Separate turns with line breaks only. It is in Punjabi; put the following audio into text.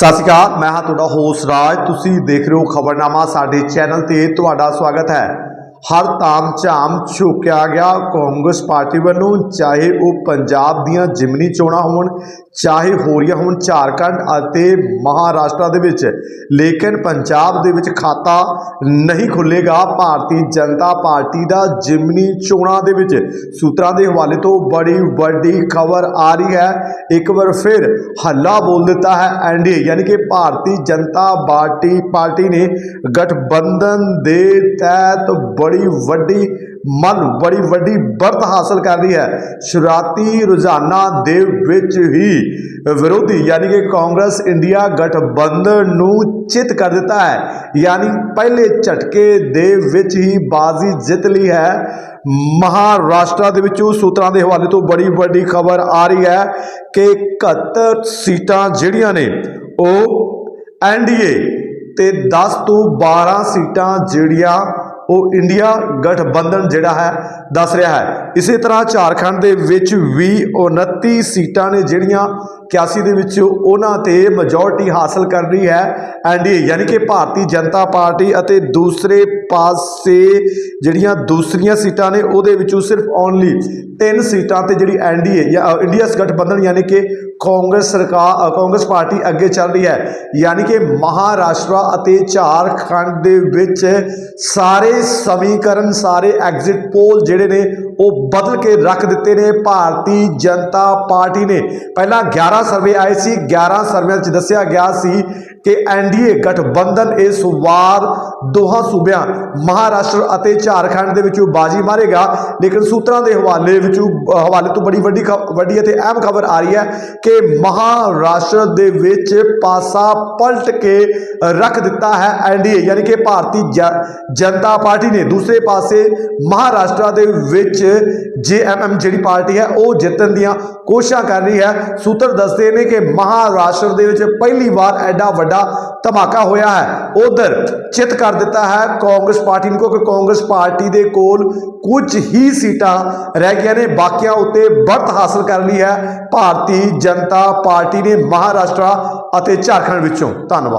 ਸਤਿ ਸ਼੍ਰੀ ਅਕਾਲ, ਮੈਂ ਹਾਂ ਤੁਹਾਡਾ ਹੋਸਟ ਰਾਜ। ਤੁਸੀਂ ਦੇਖ ਰਹੇ ਹੋ ਖਬਰਨਾਮਾ ਸਾਡੇ ਚੈਨਲ ਤੇ, ਤੁਹਾਡਾ ਸਵਾਗਤ ਹੈ। ਹਰ ਤਾਮ ਝਾਮ ਝੁਕਿਆ ਗਿਆ ਕਾਂਗਰਸ ਪਾਰਟੀ ਵੱਲੋਂ, ਚਾਹੇ ਉਹ ਪੰਜਾਬ ਦੀਆਂ ਜਿਮਨੀ ਚੋਣਾਂ ਹੋਣ ਚਾਹੇ ਹੋ ਰਹੀਆਂ ਹੁਣ ਝਾਰਖੰਡ ਅਤੇ ਮਹਾਰਾਸ਼ਟਰ ਦੇ ਵਿੱਚ। ਲੇਕਿਨ ਪੰਜਾਬ ਦੇ ਵਿੱਚ ਖਾਤਾ ਨਹੀਂ ਖੁੱਲੇਗਾ ਭਾਰਤੀ ਜਨਤਾ ਪਾਰਟੀ ਦਾ ਜਿਮਨੀ ਚੋਣਾਂ ਦੇ ਵਿੱਚ ਸੂਤਰਾਂ ਦੇ ਹਵਾਲੇ ਤੋਂ ਬੜੀ ਵੱਡੀ ਖਬਰ ਆ ਰਹੀ ਹੈ। ਇੱਕ ਵਾਰ ਫਿਰ ਹੱਲਾ ਬੋਲ ਦਿੱਤਾ ਹੈ ਐਨਡੀਏ ਯਾਨੀ ਕਿ ਭਾਰਤੀ ਜਨਤਾ ਪਾਰਟੀ ਪਾਰਟੀ ਨੇ ਗਠਬੰਧਨ ਦੇ ਤਹਿਤ ਬੜੀ ਵੱਡੀ ਮਨ ਬੜੀ ਵੱਡੀ ਬਰਤ ਹਾਸਲ ਕਰ ਲਈ ਹੈ। ਸ਼ੁਰੂਆਤੀ ਰੁਝਾਨਾਂ ਦੇ ਵਿੱਚ ਹੀ ਵਿਰੋਧੀ ਯਾਨੀ ਕਿ ਕਾਂਗਰਸ ਇੰਡੀਆ ਗਠਬੰਧਨ ਨੂੰ ਚਿਤ ਕਰ ਦਿੱਤਾ ਹੈ। ਯਾਨੀ ਪਹਿਲੇ ਝਟਕੇ ਦੇ ਵਿੱਚ ਹੀ ਬਾਜ਼ੀ ਜਿੱਤ ਲਈ ਹੈ। ਮਹਾਰਾਸ਼ਟਰ ਦੇ ਵਿੱਚੋਂ ਸੂਤਰਾਂ ਦੇ ਹਵਾਲੇ ਤੋਂ ਬੜੀ ਵੱਡੀ ਖਬਰ ਆ ਰਹੀ ਹੈ ਕਿ 71 ਸੀਟਾਂ ਜਿਹੜੀਆਂ ਨੇ, ਉਹ ਐਨਡੀਏ ਤੇ 10 ਤੋਂ 12 ਸੀਟਾਂ ਜਿਹੜੀਆਂ ਉਹ ਇੰਡੀਆ ਗਠਬੰਧਨ ਜਿਹੜਾ ਹੈ, ਦੱਸ ਰਿਹਾ ਹੈ। ਇਸੇ ਤਰ੍ਹਾਂ ਝਾਰਖੰਡ ਦੇ ਵਿੱਚ ਵੀ 29 ਸੀਟਾਂ ਨੇ ਜਿਹੜੀਆਂ 81 ਦੇ ਵਿੱਚ ਉਹਨਾਂ ਤੇ ਮੈਜੋਰਟੀ ਹਾਸਲ ਕਰ ਰਹੀ ਹੈ ਐਨਡੀਏ, ਯਾਨੀ ਕਿ ਭਾਰਤੀ ਜਨਤਾ ਪਾਰਟੀ ਅਤੇ ਦੂਸਰੇ ਪਾਸੇ ਜਿਹੜੀਆਂ ਦੂਸਰੀਆਂ ਸੀਟਾਂ ਨੇ ਉਹਦੇ ਵਿੱਚੋਂ ਸਿਰਫ ਓਨਲੀ ਤਿੰਨ ਸੀਟਾਂ ਤੇ ਜਿਹੜੀ ਐਨਡੀਏ ਜਾਂ ਇੰਡੀਅਸ ਗਠਬੰਧਨ ਯਾਨੀ ਕਿ ਕਾਂਗਰਸ ਸਰਕਾਰ ਕਾਂਗਰਸ ਪਾਰਟੀ ਅੱਗੇ ਚੱਲ ਰਹੀ ਹੈ। ਯਾਨੀ ਕਿ ਮਹਾਰਾਸ਼ਟਰ ਅਤੇ ਝਾਰਖੰਡ ਦੇ ਵਿੱਚ ਸਾਰੇ ਸਮੀਕਰਨ, ਸਾਰੇ ਐਗਜ਼ਿਟ ਪੋਲ ਜਿਹੜੇ ਨੇ, ਉਹ ਬਦਲ ਕੇ ਰੱਖ ਦਿੱਤੇ ਨੇ। ਭਾਰਤੀ ਜਨਤਾ ਪਾਰਟੀ ਨੇ ਪਹਿਲਾਂ 11 ਸਰਵੇ ਆਏ ਸੀ। 11 ਸਰਵੇਆਂ ਵਿੱਚ ਦੱਸਿਆ ਗਿਆ ਸੀ ਕਿ ਐਨਡੀਏ ਗਠਬੰਧਨ ਇਸ ਵਾਰ ਦੋਹਾਂ ਸੂਬਿਆਂ ਮਹਾਰਾਸ਼ਟਰ ਅਤੇ ਝਾਰਖੰਡ ਦੇ ਵਿੱਚੋਂ ਬਾਜੀ ਮਾਰੇਗਾ। ਲੇਕਿਨ ਸੂਤਰਾਂ ਦੇ ਹਵਾਲੇ ਵਿੱਚੋਂ ਹਵਾਲੇ ਤੋਂ ਬੜੀ ਵੱਡੀ ਖ- ਵੱਡੀ ਅਤੇ ਅਹਿਮ ਖਬਰ ਆ ਰਹੀ ਹੈ ਕਿ ਮਹਾਰਾਸ਼ਟਰ ਦੇ ਵਿੱਚ ਪਾਸਾ ਪਲਟ ਕੇ ਰੱਖ ਦਿੱਤਾ ਹੈ ਐਨਡੀਏ ਯਾਨੀ ਕਿ ਭਾਰਤੀ ਜ- ਜਨਤਾ ਪਾਰਟੀ ਨੇ। ਦੂਸਰੇ ਪਾਸੇ ਮਹਾਰਾਸ਼ਟਰ ਦੇ ਵਿੱਚ ਜੇਐਮਐਮ ਜਿਹੜੀ ਪਾਰਟੀ ਹੈ, ਉਹ ਜਿੱਤਣ ਦੀਆਂ ਕੋਸ਼ਿਸ਼ਾਂ ਕਰ ਰਹੀ ਹੈ। ਸੂਤਰ ਦੱਸਦੇ ਨੇ ਕਿ ਮਹਾਰਾਸ਼ਟਰ ਦੇ ਵਿੱਚ ਪਹਿਲੀ ਵਾਰ ਐਡਾ ਵੱਡਾ ਧਮਾਕਾ ਹੋਇਆ ਹੈ। ਉਧਰ ਚਿੱਤ ਕਰ ਦਿੱਤਾ ਹੈ। ਕਾਂਗਰਸ ਪਾਰਟੀ ਨੂੰ ਕਿਉਂਕਿ ਕਾਂਗਰਸ ਪਾਰਟੀ ਦੇ ਕੋਲ ਕੁਝ ਹੀ ਸੀਟਾਂ ਰਹਿ ਗਈਆਂ ਨੇ, ਬਾਕੀਆਂ ਉੱਤੇ ਬੜਤ ਹਾਸਲ ਕਰ ਲਈ ਹੈ। ਭਾਰਤੀ ਜਨਤਾ ਪਾਰਟੀ ਨੇ ਮਹਾਰਾਸ਼ਟਰ ਅਤੇ ਝਾਰਖੰਡ ਵਿੱਚੋਂ। ਧੰਨਵਾਦ।